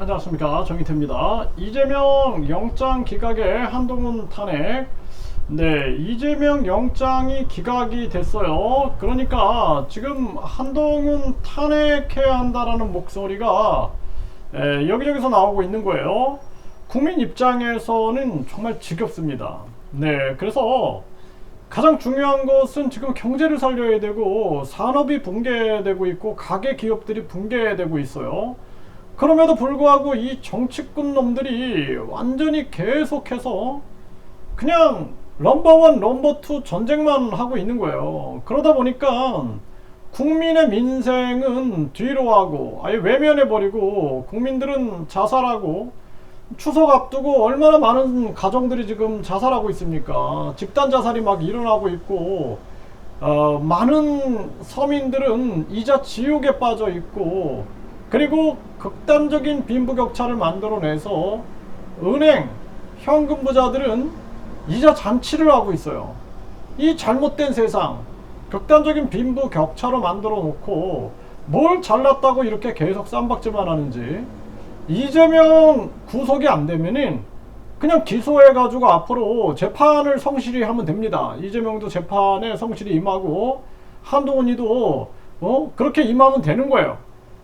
안녕하십니까 정희태입니다. 이재명 영장 기각에 한동훈 탄핵 네 이재명 영장이 기각이 됐어요. 그러니까 지금 한동훈 탄핵해야 한다라는 목소리가 에, 여기저기서 나오고 있는 거예요. 국민 입장에서는 정말 지겹습니다. 네 그래서 가장 중요한 것은 지금 경제를 살려야 되고 산업이 붕괴되고 있고 가계 기업들이 붕괴되고 있어요. 그럼에도 불구하고 이 정치꾼 놈들이 완전히 계속해서 그냥 넘버원, 넘버투 전쟁만 하고 있는 거예요. 그러다 보니까 국민의 민생은 뒤로 하고 아예 외면해버리고 국민들은 자살하고 추석 앞두고 얼마나 많은 가정들이 지금 자살하고 있습니까? 집단 자살이 막 일어나고 있고 어, 많은 서민들은 이자 지옥에 빠져 있고 그리고 극단적인 빈부격차를 만들어내서 은행, 현금 부자들은 이자 잔치를 하고 있어요. 이 잘못된 세상, 극단적인 빈부격차로 만들어 놓고 뭘 잘났다고 이렇게 계속 쌈박질만 하는지 이재명 구속이 안 되면은 그냥 기소해가지고 앞으로 재판을 성실히 하면 됩니다. 이재명도 재판에 성실히 임하고 한동훈이도 어 그렇게 임하면 되는 거예요.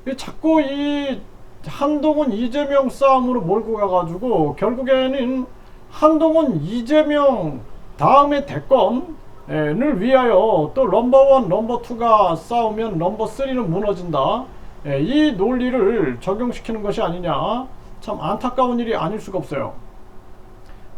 이 자꾸 이 한동훈 이재명 싸움으로 몰고 가가지고 결국에는 한동훈 이재명 다음에 대권을 위하여 또 넘버원 넘버투가 싸우면 넘버쓰리는 무너진다. 예, 이 논리를 적용시키는 것이 아니냐. 참 안타까운 일이 아닐 수가 없어요.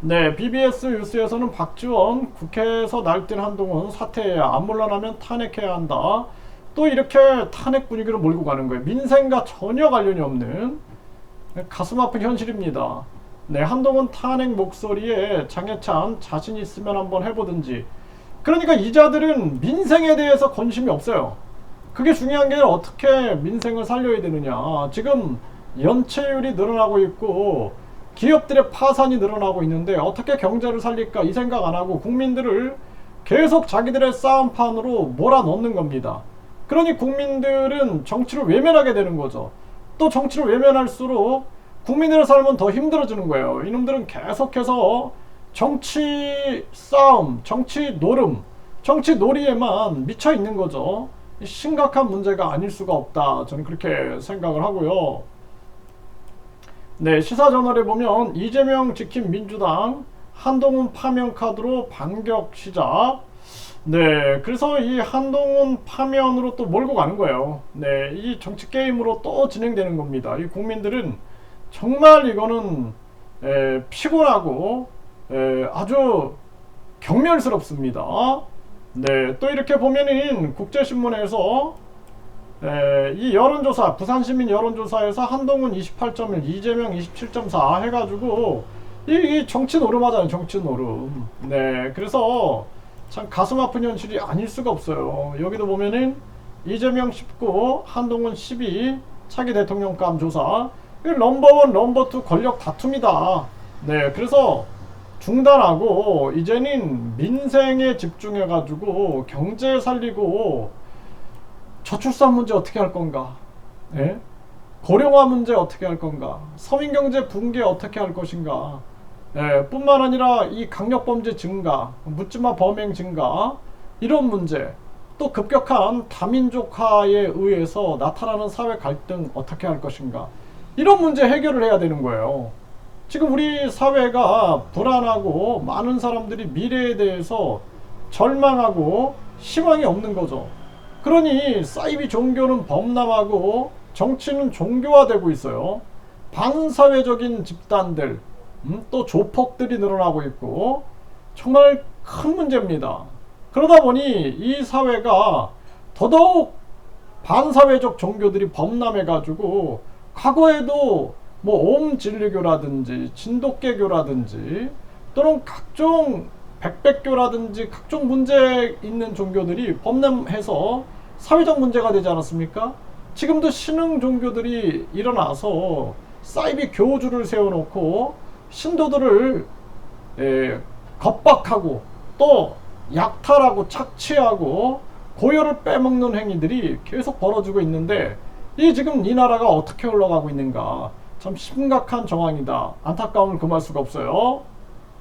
네, BBS 뉴스에서는 박지원 국회에서 날뛴 한동훈 사퇴해야 안 물러나면 탄핵해야 한다. 또 이렇게 탄핵 분위기를 몰고 가는 거예요. 민생과 전혀 관련이 없는 가슴 아픈 현실입니다. 네, 한동훈 탄핵 목소리에 장해찬 자신 있으면 한번 해보든지. 그러니까 이자들은 민생에 대해서 관심이 없어요. 그게 중요한 게 어떻게 민생을 살려야 되느냐. 지금 연체율이 늘어나고 있고 기업들의 파산이 늘어나고 있는데 어떻게 경제를 살릴까 이 생각 안 하고 국민들을 계속 자기들의 싸움판으로 몰아넣는 겁니다. 그러니 국민들은 정치를 외면하게 되는 거죠. 또 정치를 외면할수록 국민들의 삶은 더 힘들어지는 거예요. 이놈들은 계속해서 정치 싸움, 정치 노름, 정치 놀이에만 미쳐 있는 거죠. 심각한 문제가 아닐 수가 없다. 저는 그렇게 생각을 하고요. 네, 시사저널에 보면 이재명 지킨 민주당 한동훈 파면 카드로 반격 시작. 네, 그래서 이 한동훈 파면으로 또 몰고 가는 거예요. 네, 이 정치 게임으로 또 진행되는 겁니다. 이 국민들은 정말 이거는 에, 피곤하고 에, 아주 경멸스럽습니다. 네, 또 이렇게 보면은 국제신문에서 에, 이 여론조사, 부산시민 여론조사에서 한동훈 28.1, 이재명 27.4 해가지고 이, 이 정치 노름하잖아요, 정치 노름. 네, 그래서 참 가슴 아픈 현실이 아닐 수가 없어요. 여기도 보면은 이재명 19, 한동훈 12, 차기 대통령감 조사. 이 넘버원, 넘버투 권력 다툼이다. 네, 그래서 중단하고 이제는 민생에 집중해가지고 경제 살리고 저출산 문제 어떻게 할 건가? 예? 고령화 문제 어떻게 할 건가? 서민 경제 붕괴 어떻게 할 것인가? 예, 뿐만 아니라 이 강력범죄 증가, 묻지마 범행 증가 이런 문제 또 급격한 다민족화에 의해서 나타나는 사회 갈등 어떻게 할 것인가 이런 문제 해결을 해야 되는 거예요. 지금 우리 사회가 불안하고 많은 사람들이 미래에 대해서 절망하고 희망이 없는 거죠. 그러니 사이비 종교는 범람하고 정치는 종교화되고 있어요. 반사회적인 집단들, 음, 또 조폭들이 늘어나고 있고 정말 큰 문제입니다. 그러다 보니 이 사회가 더더욱 반사회적 종교들이 범람해가지고 과거에도 뭐 옴 진리교라든지 진돗개교라든지 또는 각종 백백교라든지 각종 문제 있는 종교들이 범람해서 사회적 문제가 되지 않았습니까? 지금도 신흥 종교들이 일어나서 사이비 교주를 세워놓고 신도들을 에, 겁박하고 또 약탈하고 착취하고 고열을 빼먹는 행위들이 계속 벌어지고 있는데 이 지금 이 나라가 어떻게 흘러가고 있는가 참 심각한 정황이다. 안타까움을 금할 수가 없어요.